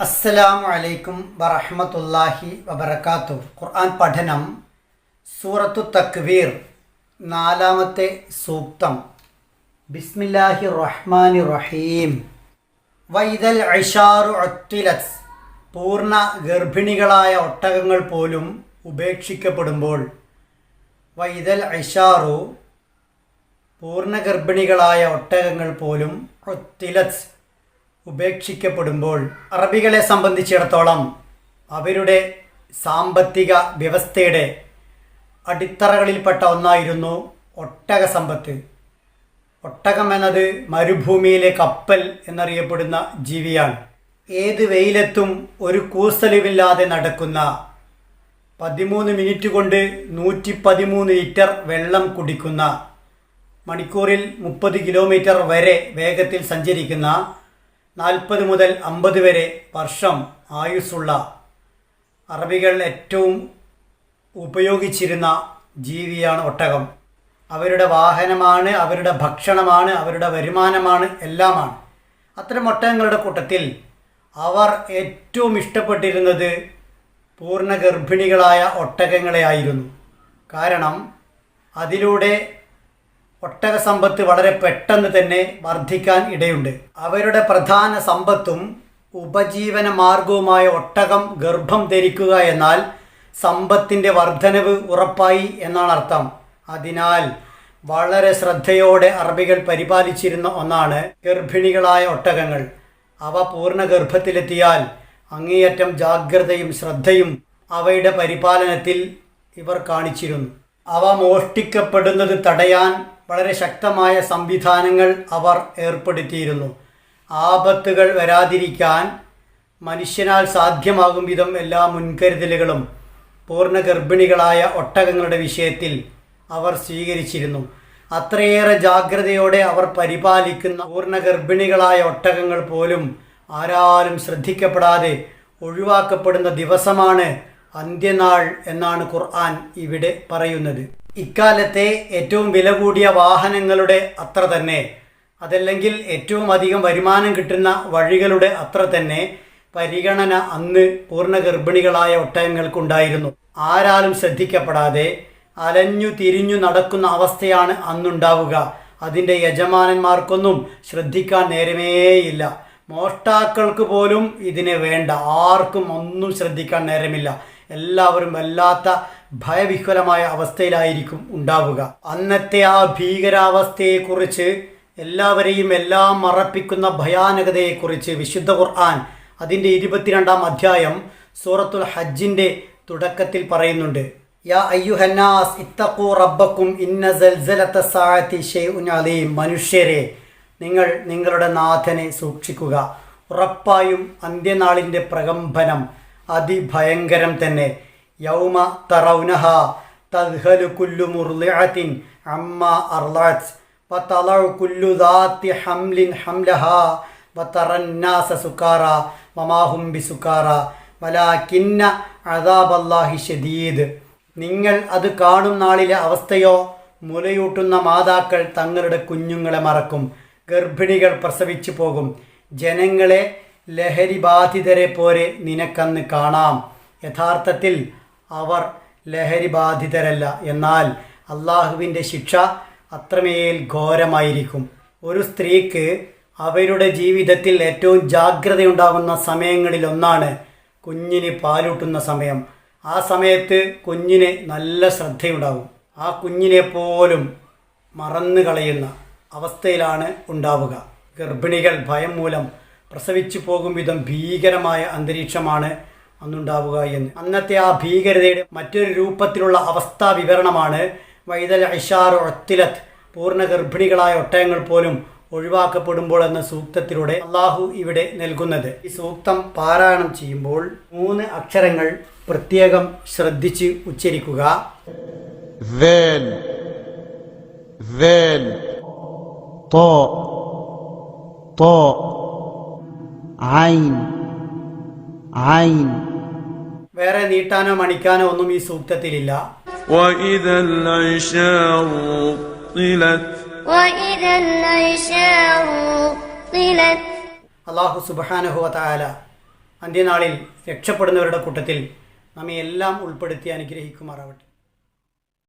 അസ്സലാമു അലൈക്കും വറഹമത്തല്ലാഹി വബർക്കാത്തു ഖുർആൻ പഠനം സൂറത്തു തക്വീർ നാലാമത്തെ സൂക്തം. ബിസ്മില്ലാഹി റഹ്മാനി റഹീം വൈദൽ ഐഷാറു അത്തിലസ് പൂർണ ഗർഭിണികളായ ഒട്ടകങ്ങൾ പോലും ഉപേക്ഷിക്കപ്പെടുമ്പോൾ വൈദൽ ഐഷാറു പൂർണ ഗർഭിണികളായ ഒട്ടകങ്ങൾ പോലും ഒത്തിലത്ത് ഉപേക്ഷിക്കപ്പെടുമ്പോൾ അറബികളെ സംബന്ധിച്ചിടത്തോളം അവരുടെ സാമ്പത്തിക വ്യവസ്ഥയുടെ അടിത്തറകളിൽപ്പെട്ട ഒന്നായിരുന്നു ഒട്ടക സമ്പത്ത്. ഒട്ടകം എന്നത് മരുഭൂമിയിലെ കപ്പൽ എന്നറിയപ്പെടുന്ന ജീവിയാണ്. ഏത് വെയിലത്തും ഒരു കൂസലുമില്ലാതെ നടക്കുന്ന പതിമൂന്ന് മിനിറ്റ് കൊണ്ട് നൂറ്റി പതിമൂന്ന് ലിറ്റർ വെള്ളം കുടിക്കുന്ന മണിക്കൂറിൽ മുപ്പത് കിലോമീറ്റർ വരെ വേഗത്തിൽ സഞ്ചരിക്കുന്ന നാൽപ്പത് മുതൽ അമ്പത് വരെ വർഷം ആയുസ്സുള്ള അറബികൾ ഏറ്റവും ഉപയോഗിച്ചിരുന്ന ജീവിയാണ് ഒട്ടകം. അവരുടെ വാഹനമാണ് അവരുടെ ഭക്ഷണമാണ് അവരുടെ വരുമാനമാണ് എല്ലാമാണ്. അത്തരം ഒട്ടകങ്ങളുടെ കൂട്ടത്തിൽ അവർ ഏറ്റവും ഇഷ്ടപ്പെട്ടിരുന്നത് പൂർണ ഗർഭിണികളായ ഒട്ടകങ്ങളെ ആയിരുന്നു. കാരണം അതിലൂടെ ഒട്ടക സമ്പത്ത് വളരെ പെട്ടെന്ന് തന്നെ വർദ്ധിക്കാൻ ഇടയുണ്ട്. അവരുടെ പ്രധാന സമ്പത്തും ഉപജീവന മാർഗവുമായ ഒട്ടകം ഗർഭം ധരിക്കുക എന്നാൽ സമ്പത്തിന്റെ വർധനവ് ഉറപ്പായി എന്നാണ് അർത്ഥം. അതിനാൽ വളരെ ശ്രദ്ധയോടെ അറബികൾ പരിപാലിച്ചിരുന്ന ഒന്നാണ് ഗർഭിണികളായ ഒട്ടകങ്ങൾ. അവ പൂർണ ഗർഭത്തിലെത്തിയാൽ അങ്ങേയറ്റം ജാഗ്രതയും ശ്രദ്ധയും അവയുടെ പരിപാലനത്തിൽ ഇവർ കാണിച്ചിരുന്നു. അവ മോഷ്ടിക്കപ്പെടുന്നത് തടയാൻ വളരെ ശക്തമായ സംവിധാനങ്ങൾ അവർ ഏർപ്പെടുത്തിയിരുന്നു. ആപത്തുകൾ വരാതിരിക്കാൻ മനുഷ്യനാൽ സാധ്യമാകും വിധം എല്ലാ മുൻകരുതലുകളും പൂർണ ഗർഭിണികളായ ഒട്ടകങ്ങളുടെ വിഷയത്തിൽ അവർ സ്വീകരിച്ചിരുന്നു. അത്രയേറെ ജാഗ്രതയോടെ അവർ പരിപാലിക്കുന്ന പൂർണ ഗർഭിണികളായ ഒട്ടകങ്ങൾ പോലും ആരാലും ശ്രദ്ധിക്കപ്പെടാതെ ഒഴിവാക്കപ്പെടുന്ന ദിവസമാണ് അന്ത്യനാൾ എന്നാണ് ഖുർആൻ ഇവിടെ പറയുന്നത്. ഇക്കാലത്തെ ഏറ്റവും വില കൂടിയ വാഹനങ്ങളുടെ അത്ര തന്നെ. അതല്ലെങ്കിൽ ഏറ്റവും അധികം വരുമാനം കിട്ടുന്ന വഴികളുടെ അത്ര തന്നെ. പരിഗണന അന്ന് പൂർണ ഗർഭിണികളായ ഒട്ടകങ്ങൾക്കുണ്ടായിരുന്നു. ആരാലും ശ്രദ്ധിക്കപ്പെടാതെ അലഞ്ഞു തിരിഞ്ഞു നടക്കുന്ന അവസ്ഥയാണ് അന്നുണ്ടാവുക. അതിന്റെ യജമാനന്മാർക്കൊന്നും ശ്രദ്ധിക്കാൻ നേരമേയില്ല. മോഷ്ടാക്കൾക്ക് പോലും ഇതിനെ വേണ്ട. ആർക്കും ഒന്നും ശ്രദ്ധിക്കാൻ നേരമില്ല. എല്ലാവരും വല്ലാത്ത ഭയവിഹ്വലമായ അവസ്ഥയിലായിരിക്കും ഉണ്ടാവുക. അന്നത്തെ ആ ഭീകരാവസ്ഥയെക്കുറിച്ച് എല്ലാവരെയും എല്ലാം മറപ്പിക്കുന്ന ഭയാനകതയെക്കുറിച്ച് വിശുദ്ധ ഖുർആൻ അതിന്റെ ഇരുപത്തിരണ്ടാം അധ്യായം സൂറത്തുൽ ഹജ്ജിന്റെ തുടക്കത്തിൽ പറയുന്നുണ്ട്. യാ അയ്യുഹന്നാസ് ഇത്തഖു ഇന്ന മനുഷ്യരെ നിങ്ങൾ നിങ്ങളുടെ നാഥനെ സൂക്ഷിക്കുക. ഉറപ്പായും അന്ത്യനാളിന്റെ പ്രകമ്പനം അതിഭയങ്കരം തന്നെ. യൗമ തറൗനഹ തദ്ഹലു കുല്ലു മുർലിഅത്തിൻ അമ്മ അർലഅത് വതളഉ കുല്ലു ദാത്തി ഹംലിൻ ഹംലഹ വതറന്നാസ മമാഹും വമാഹും ബിസുക്കാറ വലാകിന്ന അദാബല്ലാഹി ഷദീദ് നിങ്ങൾ അത് കാണും നാളിലെ അവസ്ഥയോ? മുലയൂട്ടുന്ന മാതാക്കൾ തങ്ങളുടെ കുഞ്ഞുങ്ങളെ മറക്കും ഗർഭിണികൾ പ്രസവിച്ചു പോകും. ജനങ്ങളെ ലഹരി ബാധിതരെ പോലെ നിനക്കന്ന് കാണാം. യഥാർത്ഥത്തിൽ അവർ ലഹരി ബാധിതരല്ല. എന്നാൽ അള്ളാഹുവിന്റെ ശിക്ഷ അത്രമേൽ ഘോരമായിരിക്കും. ഒരു സ്ത്രീക്ക് അവരുടെ ജീവിതത്തിൽ ഏറ്റവും ജാഗ്രതയുണ്ടാകുന്ന സമയങ്ങളിലൊന്നാണ് കുഞ്ഞിന് പാലൂട്ടുന്ന സമയം. ആ സമയത്ത് കുഞ്ഞിന് നല്ല ശ്രദ്ധയുണ്ടാകും. ആ കുഞ്ഞിനെ പോലും മറന്നു കളയുന്ന അവസ്ഥയിലാണ് ഉണ്ടാവുക. ഗർഭിണികൾ ഭയം മൂലം പ്രസവിച്ചു പോകും വിധം ഭീകരമായ അന്തരീക്ഷമാണ് അന്നുണ്ടാവുക എന്ന്. അന്നത്തെ ആ ഭീകരതയുടെ മറ്റൊരു രൂപത്തിലുള്ള അവസ്ഥാ വിവരണമാണ് വൈതൽ ഐഷാർ ഒത്തിലത്ത് പൂർണ ഗർഭിണികളായ ഒട്ടയങ്ങൾ പോലും ഒഴിവാക്കപ്പെടുമ്പോൾ എന്ന സൂക്തത്തിലൂടെ അള്ളാഹു ഇവിടെ നൽകുന്നത്. ഈ സൂക്തം പാരായണം ചെയ്യുമ്പോൾ മൂന്ന് അക്ഷരങ്ങൾ പ്രത്യേകം ശ്രദ്ധിച്ച് ഉച്ചരിക്കുക. ഐൻ ഐൻ വേറെ നീട്ടാനോ മണിക്കാനോ ഒന്നും ഈ സൂക്തത്തിലില്ല. അള്ളാഹു സുബാനുഹുവല അന്ത്യനാളിൽ രക്ഷപ്പെടുന്നവരുടെ കൂട്ടത്തിൽ നമ്മെ എല്ലാം ഉൾപ്പെടുത്തി അനുഗ്രഹിക്കുമാറാവട്ടെ.